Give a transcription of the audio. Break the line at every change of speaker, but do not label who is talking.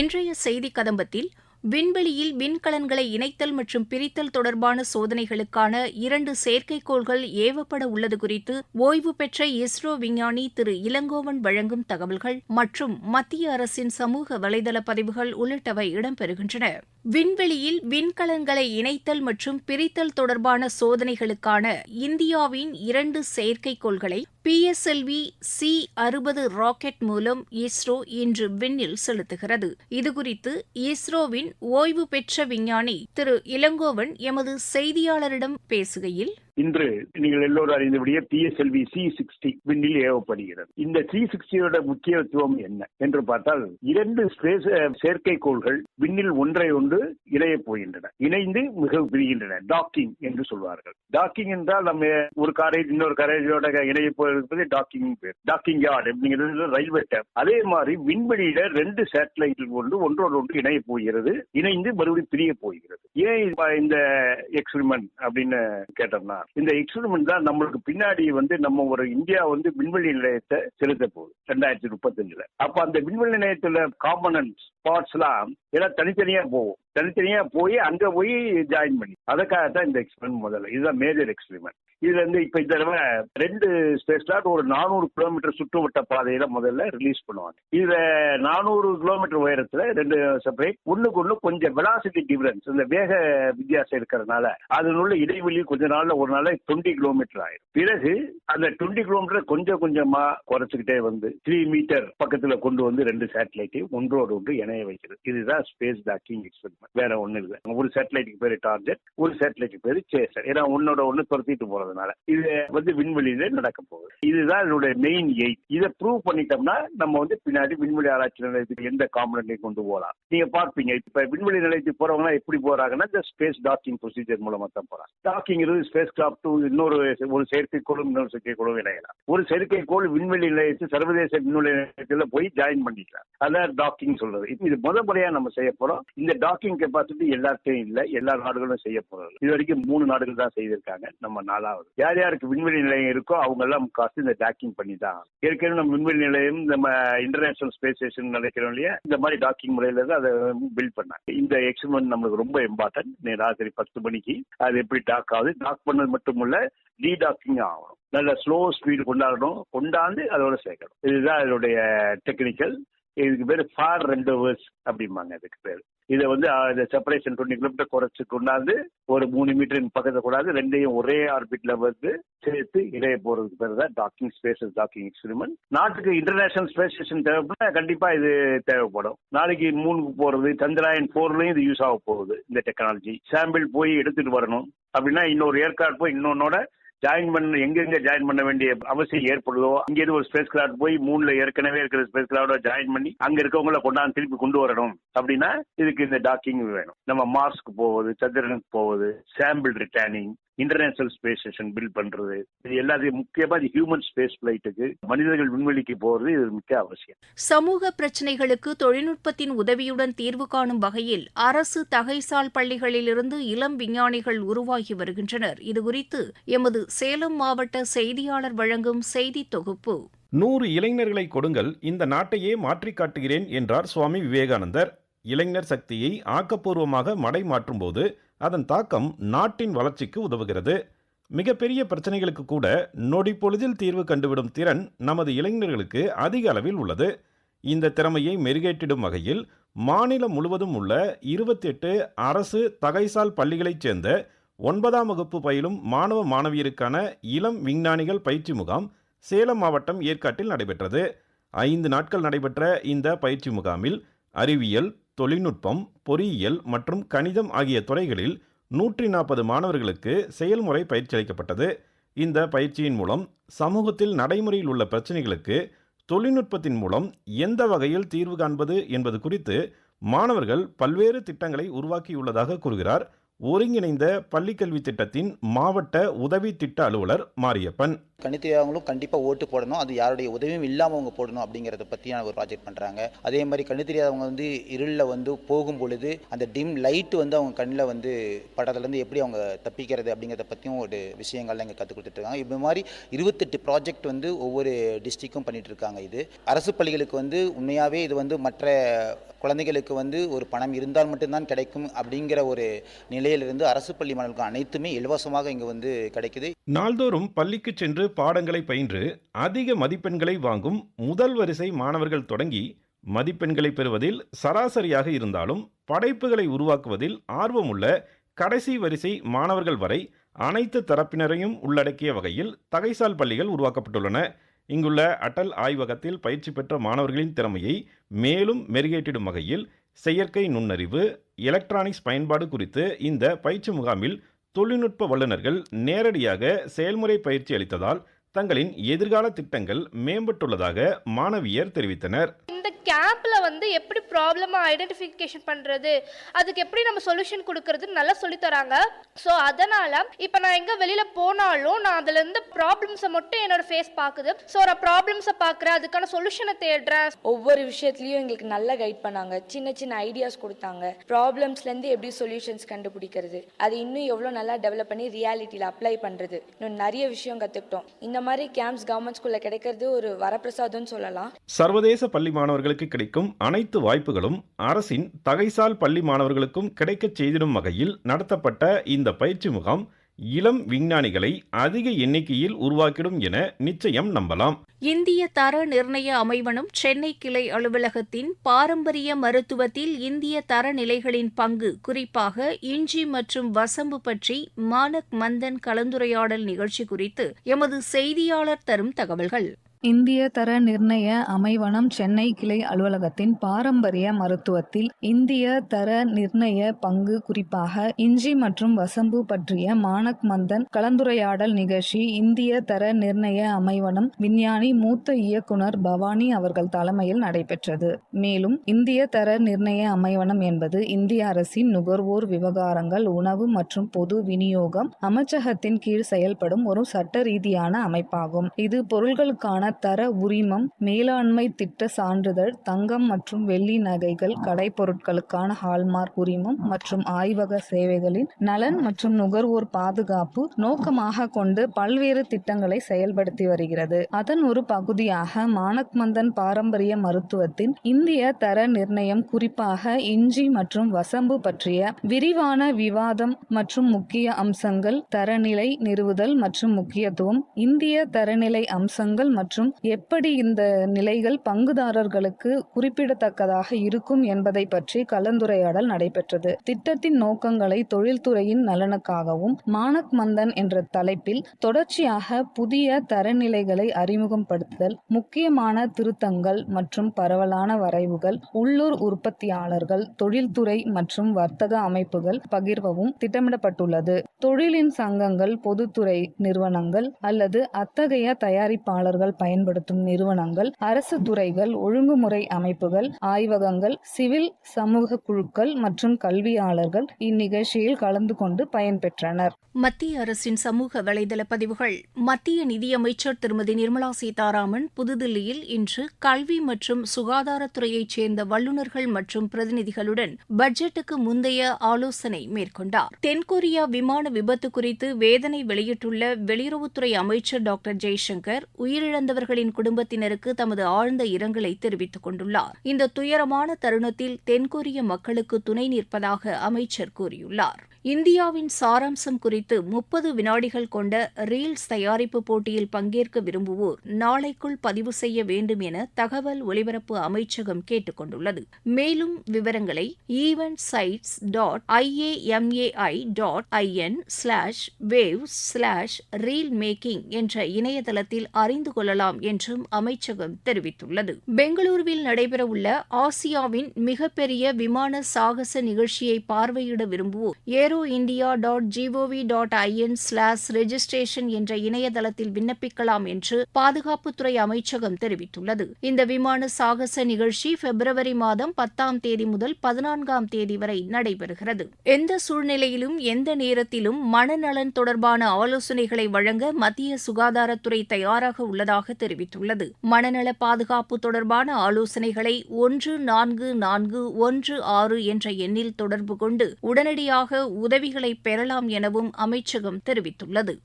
இன்றைய செய்தி கதம்பத்தில் விண்வெளியில் விண்கலன்களை இணைத்தல் மற்றும் பிரித்தல் தொடர்பான சோதனைகளுக்கான இரண்டு செயற்கைக்கோள்கள் ஏவப்பட உள்ளது குறித்து ஓய்வு பெற்ற இஸ்ரோ விஞ்ஞானி திரு இளங்கோவன் வழங்கும் தகவல்கள் மற்றும் மத்திய அரசின் சமூக வலைதள பதிவுகள் உள்ளிட்டவை இடம்பெறுகின்றன விண்வெளியில் விண்கலன்களை இணைத்தல் மற்றும் பிரித்தல் தொடர்பான சோதனைகளுக்கான இந்தியாவின் இரண்டு செயற்கைக்கோள்களை பிஎஸ்எல்வி சி அறுபது ராக்கெட் மூலம் இஸ்ரோ இன்று விண்ணில் செலுத்துகிறது இதுகுறித்து இஸ்ரோவின் ஓய்வு பெற்ற விஞ்ஞானி திரு இளங்கோவன் எமது செய்தியாளரிடம் பேசுகையில்
இன்று நீங்கள் எல்லோரும் அறிந்தபடியே பிஎஸ்எல்வி சி சிக்ஸ்டி விண்ணில் ஏவப்படுகிறது இந்த சி சிக்ஸ்டியோட முக்கியத்துவம் என்ன என்று பார்த்தால் இரண்டு ஸ்பேஸ் செயற்கைக்கோள்கள் விண்ணில் ஒன்றை ஒன்று இணைய போகின்றன இணைந்து மிக பிரிகின்றன டாக்கிங் என்று சொல்வார்கள் டாக்கிங் என்றால் நம்ம ஒரு காரை இன்னொரு காரையோட இணைய போயிருப்பது டாக்கிங் பேர் டாக்கிங் யார்டு அப்படிங்கிறது ரயில்வே டேப் அதே மாதிரி விண்வெளியில ரெண்டு சேட்டலைட் ஒன்று ஒன்றோடு ஒன்று இணைய போகிறது இணைந்து மறுபடியும் பிரிய போகிறது ஏன் இந்த எக்ஸ்பிரிமெண்ட் அப்படின்னு கேட்டோம்னா தான் இந்த எக்ஸ்பெரிமெண்ட் தான் நம்மளுக்கு பின்னாடி வந்து நம்ம ஒரு இந்தியா வந்து விண்வெளி நிலையத்தை செலுத்த போகுது ரெண்டாயிரத்தி முப்பத்தி அஞ்சுல அப்ப அந்த விண்வெளி நிலையத்துல காம்பனன்ட் பார்ட்ஸ் எல்லாம் எல்லாம் தனித்தனியா போகும் தனித்தனியா போய் அங்க போய் ஜாயின் பண்ணி அதுக்காக தான் இந்த எக்ஸ்பெரிமெண்ட் முதல்ல இதுதான் மேஜர் எக்ஸ்பெரிமெண்ட் இதுல இருந்து இப்ப இந்த தடவை ரெண்டு ஸ்பேஸ் ஒரு நானூறு கிலோமீட்டர் சுற்றுவட்ட பாதையில முதல்ல ரிலீஸ் பண்ணுவாங்க இதுல நானூறு கிலோமீட்டர் உயரத்துல ரெண்டு செப்பரேட் ஒண்ணுக்கு ஒண்ணு கொஞ்சம் வெலாசிட்டி டிஃபரன்ஸ் இந்த வேக வித்தியாசம் இருக்கிறதுனால அதனுள்ள இடைவெளி கொஞ்ச நாள்ல ஒரு நாள் டுவெண்ட்டி கிலோமீட்டர் ஆயிடும் பிறகு அந்த டுவெண்ட்டி கிலோமீட்டர் கொஞ்சம் கொஞ்சமா குறைச்சுக்கிட்டே வந்து த்ரீ மீட்டர் பக்கத்துல கொண்டு வந்து ரெண்டு சேட்டலைட்டை ஒன்றோடு ஒன்று இணைய வைக்கிறது இதுதான் ஸ்பேஸ் டாக்கிங் எக்ஸ்பெரிமெண்ட் வேற ஒண்ணு இல்லை ஒரு சேட்டலைட்டுக்கு பேரு டார்கெட் ஒரு சேட்டலைட்டுக்கு பேரு சேசர் ஏன்னா ஒன்னோட ஒண்ணு துரத்திட்டு போறது அதனால இது வந்து விண்வெளியில நடக்க போகுது இதுதான் என்னுடைய மெயின் எய்ட் இதை ப்ரூவ் பண்ணிட்டோம்னா நம்ம வந்து பின்னாடி விண்வெளி ஆராய்ச்சி நிலையத்துக்கு எந்த காம்பனண்டையும் கொண்டு போகலாம் நீங்க பார்ப்பீங்க இப்ப விண்வெளி நிலையத்துக்கு போறவங்க எப்படி போறாங்கன்னா இந்த ஸ்பேஸ் டாக்கிங் ப்ரொசீஜர் மூலமா தான் போறாங்க டாக்கிங் ஸ்பேஸ் கிராஃப்ட் இன்னொரு ஒரு செயற்கைக்கோளும் இன்னொரு செயற்கைக்கோளும் இணையலாம் ஒரு செயற்கைக்கோள் விண்வெளி நிலையத்தில் சர்வதேச விண்வெளி நிலையத்தில் போய் ஜாயின் பண்ணிக்கலாம் அதான் டாக்கிங் சொல்றது இது முத முறையா நம்ம செய்ய போறோம் இந்த டாக்கிங் கெப்பாசிட்டி எல்லாத்தையும் இல்லை எல்லா நாடுகளும் செய்ய போறது இது வரைக்கும் மூணு நாடுகள் தான் செய்திருக்காங்க நம்ம நாலாவது யார் யாருக்கு விண்வெளி நிலையம் இருக்கோ அவங்க எல்லாம் காசு இந்த டாக்கிங் பண்ணி தான் ஏற்கனவே நம்ம விண்வெளி நிலையம் நம்ம இன்டர்நேஷனல் ஸ்பேஸ் ஸ்டேஷன் நினைக்கிறோம் இல்லையா இந்த மாதிரி டாக்கிங் முறையில இருந்து அதை பில்ட் பண்ணாங்க இந்த எக்ஸ்பெரிமெண்ட் நம்மளுக்கு ரொம்ப இம்பார்ட்டன்ட் ராத்திரி பத்து மணிக்கு அது எப்படி டாக் ஆகுது டாக் பண்ணது மட்டும் இல்ல டீ டாக்கிங் ஆகணும் நல்ல ஸ்லோ ஸ்பீடு கொண்டாடணும் கொண்டாந்து அதோட சேர்க்கணும் இதுதான் அதனுடைய டெக்னிக்கல் இதுக்கு பேர் ஃபார் ரெண்டோவர்ஸ் அப்படிம்பாங்க அதுக்கு பேர் இதை வந்து செப்பரேஷன் டுவெண்டி கிலோமீட்டர் குறைச்சு கொண்டாந்து ஒரு மூணு மீட்டர் பக்கத்தை கூடாது ரெண்டையும் ஒரே ஆர்பிட்ல வந்து சேர்த்து இடையே போறதுக்கு பேர் தான் டாக்கிங் ஸ்பேஸ் டாக்கிங் எக்ஸ்பெரிமெண்ட் நாட்டுக்கு இன்டர்நேஷனல் ஸ்பேஸ் ஸ்டேஷன் தேவைப்பட கண்டிப்பா இது தேவைப்படும் நாளைக்கு மூணுக்கு போறது சந்திராயன் போர்லயும் இது யூஸ் ஆக போகுது இந்த டெக்னாலஜி சாம்பிள் போய் எடுத்துட்டு வரணும் அப்படின்னா இன்னொரு ஏற்காடு போய் இன்னொன்னோட ஜாயின் பண்ண எங்கெங்க ஜாயின் பண்ண வேண்டிய அவசியம் ஏற்படுதோ இங்கிருந்து ஒரு ஸ்பேஸ் கிராஃப்ட் போய் மூணுல ஏற்கனவே இருக்கிற ஸ்பேஸ் கிராஃப்டோட ஜாயின் பண்ணி அங்க இருக்கவங்கள கொண்டாந்து திருப்பி கொண்டு வரணும் அப்படின்னா இதுக்கு இந்த டாக்கிங் வேணும் நம்ம மார்ஸ்க்கு போவது சந்திரனுக்கு போவது sample returning international space station build பண்றது இது எல்லாத்தையும் முக்கியமா இது ஹியூமன் ஸ்பேஸ் பிளைட்டுக்கு மனிதர்கள் விண்வெளிக்கு போறது இது மிக அவசியம்
சமூக பிரச்சனைகளுக்கு தொழில்நுட்பத்தின் உதவியுடன் தீர்வு காணும் வகையில் அரசு தகைசால் பள்ளிகளிலிருந்து இளம் விஞ்ஞானிகள் உருவாகி வருகின்றனர் இதுகுறித்து எமது சேலம் மாவட்ட செய்தியாளர் வழங்கும் செய்தி தொகுப்பு
நூறு இளைஞர்களை கொடுங்கள் இந்த நாட்டையே மாற்றி காட்டுகிறேன் என்றார் சுவாமி விவேகானந்தர் இளைஞர் சக்தியை ஆக்கப்பூர்வமாக மடை மாற்றும் போது அதன் தாக்கம் நாட்டின் வளர்ச்சிக்கு உதவுகிறது மிகப்பெரிய பிரச்சனைகளுக்கு கூட நொடி பொழுதில் தீர்வு கண்டுவிடும் திறன் நமது இளைஞர்களுக்கு அதிக அளவில் உள்ளது இந்த திறமையை மெருகேற்றிடும் வகையில் மாநிலம் முழுவதும் உள்ள இருபத்தெட்டு அரசு தகைசால் பள்ளிகளைச் சேர்ந்த ஒன்பதாம் வகுப்பு பயிலும் மாணவ மாணவியருக்கான இளம் விஞ்ஞானிகள் பயிற்சி முகாம் சேலம் மாவட்டம் ஏற்காட்டில் நடைபெற்றது ஐந்து நாட்கள் நடைபெற்ற இந்த பயிற்சி முகாமில் அறிவியல் தொழில்நுட்பம் பொறியியல் மற்றும் கணிதம் ஆகிய துறைகளில் நூற்றி நாற்பது மாணவர்களுக்கு செயல்முறை பயிற்சி அளிக்கப்பட்டது இந்த பயிற்சியின் மூலம் சமூகத்தில் நடைமுறையில் உள்ள பிரச்சனைகளுக்கு தொழில்நுட்பத்தின் மூலம் எந்த வகையில் தீர்வு காண்பது என்பது குறித்து மாணவர்கள் பல்வேறு திட்டங்களை உருவாக்கியுள்ளதாக கூறுகிறார் ஒருங்கிணைந்த பள்ளிக்கல்வி திட்டத்தின் மாவட்ட உதவி திட்ட அலுவலர் மாரியப்பன்
கணித்தியாளர்களும் கண்டிப்பாக ஓட்டு போடணும் அது யாருடைய உதவியும் இல்லாமல் அவங்க போடணும் அப்படிங்கிறத பற்றியான ஒரு ப்ராஜெக்ட் பண்ணுறாங்க அதே மாதிரி கண்ணு தெரியாதவங்க வந்து இருளில் வந்து போகும் பொழுது அந்த டிம் லைட் வந்து அவங்க கண்ணில் வந்து படத்துலேருந்து எப்படி அவங்க தப்பிக்கிறது அப்படிங்கிறத பற்றியும் ஒரு விஷயங்கள்லாம் இங்கே கற்றுக் கொடுத்துட்ருக்காங்க இது மாதிரி இருபத்தெட்டு ப்ராஜெக்ட் வந்து ஒவ்வொரு டிஸ்ட்ரிக்கும் பண்ணிகிட்ருக்காங்க இது அரசு பள்ளிகளுக்கு வந்து உண்மையாகவே இது வந்து மற்ற குழந்தைகளுக்கு வந்து ஒரு பணம் இருந்தால் மட்டும்தான் கிடைக்கும் அப்படிங்கிற ஒரு நிலையிலிருந்து அரசு பள்ளி மாணவர்கள் அனைத்துமே இலவசமாக இங்கு வந்து கிடைக்குது
நாள்தோறும் பள்ளிக்கு சென்று பாடங்களை பயின்று அதிக மதிப்பெண்களை வாங்கும் முதல் வரிசை மாணவர்கள் தொடங்கி மதிப்பெண்களை பெறுவதில் சராசரியாக இருந்தாலும் படைப்புகளை உருவாக்குவதில் ஆர்வமுள்ள கடைசி வரிசை மாணவர்கள் வரை அனைத்து தரப்பினரையும் உள்ளடக்கிய வகையில் தகைசால் பள்ளிகள் உருவாக்கப்பட்டுள்ளன இங்குள்ள அடல் ஆய்வகத்தில் பயிற்சி பெற்ற மாணவர்களின் திறமையை மேலும் மெருகேற்றிடும் வகையில் செயற்கை நுண்ணறிவு எலக்ட்ரானிக்ஸ் பயன்பாடு குறித்து இந்த பயிற்சி முகாமில் தொழில்நுட்ப வல்லுநர்கள் நேரடியாக செயல்முறை பயிற்சி அளித்ததால் தங்களின் எதிர்கால திட்டங்கள் மேம்பட்டுள்ளதாக மாணவியர் தெரிவித்தனர்
இந்த கேம்ப்ல வந்து எப்படி ப்ராப்ளமா ஐடென்டிஃபிகேஷன் பண்ணுறது அதுக்கு எப்படி நம்ம சொல்யூஷன் கொடுக்கறது நல்லா தராங்க ஸோ அதனால் இப்போ நான் எங்கே வெளியில் போனாலும் நான் அதுலேருந்து ப்ராப்ளம்ஸை மட்டும் என்னோட ஃபேஸ் பார்க்குது ஸோ நான் ப்ராப்ளம்ஸை பார்க்குறேன் அதுக்கான சொல்யூஷனை தேடுறேன்
ஒவ்வொரு விஷயத்துலையும் எங்களுக்கு நல்லா கைட் பண்ணாங்க சின்ன சின்ன ஐடியாஸ் கொடுத்தாங்க ப்ராப்ளம்ஸ்லேருந்து எப்படி சொல்யூஷன்ஸ் கண்டுபிடிக்கிறது அது இன்னும் எவ்வளோ நல்லா டெவலப் பண்ணி ரியாலிட்டியில் அப்ளை பண்ணுறது இன்னும் நிறைய விஷயம் கற்றுக்கிட்டோம் இந்த மாதிரி கேம்ப்ஸ் கவர்மெண்ட் ஸ்கூலில் கிடைக்கிறது ஒரு வரப்பிரசாதம்னு சொல்லலாம்
சர்வதேச பள்ளி மாணவர்களுக்கு கிடைக்கும் அனைத்து வாய்ப்புகளும் அரசின் தகைசால் பள்ளி மாணவர்களுக்கும் கிடைக்கச் செய்திடும் வகையில் நடத்தப்பட்ட இந்த பயிற்சி முகாம் இளம் விஞ்ஞானிகளை அதிக எண்ணிக்கையில் உருவாக்கிடும் என நிச்சயம் நம்பலாம்
இந்திய தர நிர்ணய அமைவனம் சென்னை கிளை அலுவலகத்தின் பாரம்பரிய மருத்துவத்தில் இந்திய தரநிலைகளின் பங்கு குறிப்பாக இஞ்சி மற்றும் வசம்பு பற்றி மானக் மந்தன் கலந்துரையாடல் நிகழ்ச்சி குறித்து எமது செய்தியாளர் தரும் தகவல்கள்
இந்திய தர நிர்ணய அமைவனம் சென்னை கிளை அலுவலகத்தின் பாரம்பரிய மருத்துவத்தில் இந்திய தர நிர்ணய பங்கு குறிப்பாக இஞ்சி மற்றும் வசம்பு பற்றிய மானக் மந்தன் கலந்துரையாடல் நிகழ்ச்சி இந்திய தர நிர்ணய அமைவனம் விஞ்ஞானி மூத்த இயக்குனர் பவானி அவர்கள் தலைமையில் நடைபெற்றது மேலும் இந்திய தர நிர்ணய அமைவனம் என்பது இந்திய அரசின் நுகர்வோர் விவகாரங்கள் உணவு மற்றும் பொது விநியோகம் அமைச்சகத்தின் கீழ் செயல்படும் ஒரு சட்ட ரீதியான அமைப்பாகும் இது பொருள்களுக்கான தர உரிமம் மேலாண்மை திட்ட சான்றிதழ் தங்கம் மற்றும் வெள்ளி நகைகள் கடைப்பொருட்களுக்கான ஹால்மார்க் உரிமம் மற்றும் ஆய்வக சேவைகளின் நலன் மற்றும் நுகர்வோர் பாதுகாப்பு நோக்கமாக கொண்டு பல்வேறு திட்டங்களை செயல்படுத்தி வருகிறது அதன் ஒரு பகுதியாக மானக் மந்தன் பாரம்பரிய மருத்துவத்தின் இந்திய தர நிர்ணயம் குறிப்பாக இஞ்சி மற்றும் வசம்பு பற்றிய விரிவான விவாதம் மற்றும் முக்கிய அம்சங்கள் தரநிலை நிறுவுதல் மற்றும் முக்கியத்துவம் இந்திய தரநிலை அம்சங்கள் மற்றும் மற்றும் எப்படி இந்த நிலைகள் பங்குதாரர்களுக்கு குறிப்பிடத்தக்கதாக இருக்கும் என்பதை பற்றி கலந்துரையாடல் நடைபெற்றது திட்டத்தின் நோக்கங்களை தொழில்துறையின் நலனுக்காகவும் மானக் மந்தன் என்ற தலைப்பில் தொடர்ச்சியாக புதிய தரநிலைகளை அறிமுகப்படுத்துதல் முக்கியமான திருத்தங்கள் மற்றும் பரவலான வரைவுகள் உள்ளூர் உற்பத்தியாளர்கள் தொழில்துறை மற்றும் வர்த்தக அமைப்புகள் பகிர்வவும் திட்டமிடப்பட்டுள்ளது தொழிலின் சங்கங்கள் பொதுத்துறை நிறுவனங்கள் அல்லது அத்தகைய தயாரிப்பாளர்கள் பயன்படுத்தும் நிறுவனங்கள் அரசு துறைகள் ஒழுங்குமுறை அமைப்புகள் ஆய்வகங்கள் சிவில் சமூக குழுக்கள் மற்றும் கல்வியாளர்கள் இந்நிகழ்ச்சியில் கலந்து கொண்டு பயன்பெற்றனர்
மத்திய அரசின் சமூக வலைதள பதிவுகள் மத்திய நிதியமைச்சர் திருமதி நிர்மலா சீதாராமன் புதுதில்லியில் இன்று கல்வி மற்றும் சுகாதாரத்துறையைச் சேர்ந்த வல்லுநர்கள் மற்றும் பிரதிநிதிகளுடன் பட்ஜெட்டுக்கு முந்தைய ஆலோசனை மேற்கொண்டார் தென்கொரியா விமான விபத்து குறித்து வேதனை வெளியிட்டுள்ள வெளியுறவுத்துறை அமைச்சர் டாக்டர் ஜெய்சங்கர் உயிரிழந்த இறந்தவர்களின் குடும்பத்தினருக்கு தமது ஆழ்ந்த இரங்கலை தெரிவித்துக் கொண்டுள்ளார் இந்த துயரமான தருணத்தில் தென்கொரிய மக்களுக்கு துணை நிற்பதாக அமைச்சர் கூறியுள்ளார் இந்தியாவின் சாராம்சம் குறித்து முப்பது வினாடிகள் கொண்ட ரீல்ஸ் தயாரிப்பு போட்டியில் பங்கேற்க விரும்புவோர் நாளைக்குள் பதிவு செய்ய வேண்டும் என தகவல் ஒலிபரப்பு அமைச்சகம் கேட்டுக் கொண்டுள்ளது மேலும் விவரங்களை event sites dot IAMAI dot IN slash wave slash reel making என்ற இணையதளத்தில் அறிந்து கொள்ளலாம் என்றும் அமைச்சகம் தெரிவித்துள்ளது பெங்களூருவில் நடைபெறவுள்ள ஆசியாவின் மிகப்பெரிய விமான சாகச நிகழ்ச்சியை பார்வையிட விரும்புவோர் ஏரோ நேரு India dot GOV dot IN slash registration என்ற இணையதளத்தில் விண்ணப்பிக்கலாம் என்று பாதுகாப்புத்துறை அமைச்சகம் தெரிவித்துள்ளது இந்த விமான சாகச நிகழ்ச்சி பிப்ரவரி மாதம் பத்தாம் தேதி முதல் பதினான்காம் தேதி வரை நடைபெறுகிறது எந்த சூழ்நிலையிலும் எந்த நேரத்திலும் மனநலன் தொடர்பான ஆலோசனைகளை வழங்க மத்திய சுகாதாரத்துறை தயாராக உள்ளதாக தெரிவித்துள்ளது மனநல பாதுகாப்பு தொடர்பான ஆலோசனைகளை ஒன்று நான்கு நான்கு ஒன்று ஆறு என்ற எண்ணில் தொடர்பு கொண்டு உடனடியாக உதவிகளை பெறலாம் எனவும் அமைச்சகம் தெரிவித்துள்ளது